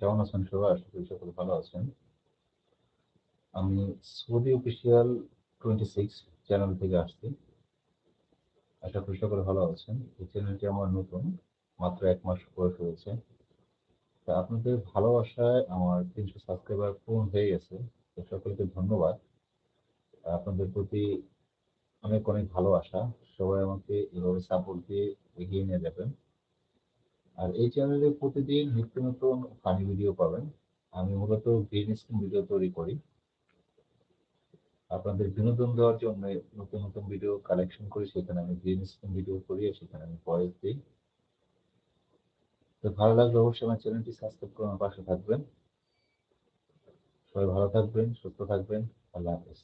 কেমন আছেন সবাই? আশা করি সকলে ভালো আছেন। আমি Saudi official twenty six channel থেকে আসছি। আশা করি সকলে ভালো আছেন। এই চ্যানেলটি আমার নতুন, মাত্র এক মাস বয়স হয়েছে। তা আপনাদের ভালোবাসায় আমার তিনশো সাবস্ক্রাইবার পূরণ হয়ে গেছে। তো সকলকে ধন্যবাদ। আপনাদের প্রতি অনেক অনেক ভালোবাসা। সবাই আমাকে এভাবে সাপোর্ট দিয়ে এগিয়ে নিয়ে যাবেন। আর এই চ্যানেলে প্রতিদিন নিত্য নতুন ফানি ভিডিও পাবেন। আমি মূলত গ্রিন স্ক্রিন ভিডিও তৈরি করি। আপনাদের বিনোদন দেওয়ার জন্য নতুন নতুন ভিডিও কালেকশন করি, সেখানে আমি গ্রিন স্ক্রিন ভিডিও করি আর সেখানে আমি ভয়েস দিই। তো ভালো লাগলে অবশ্যই আমার চ্যানেলটি সাবস্ক্রাইব করে আমার পাশে থাকবেন। সবাই ভালো থাকবেন, সুস্থ থাকবেন। আল্লাহ হাফেজ।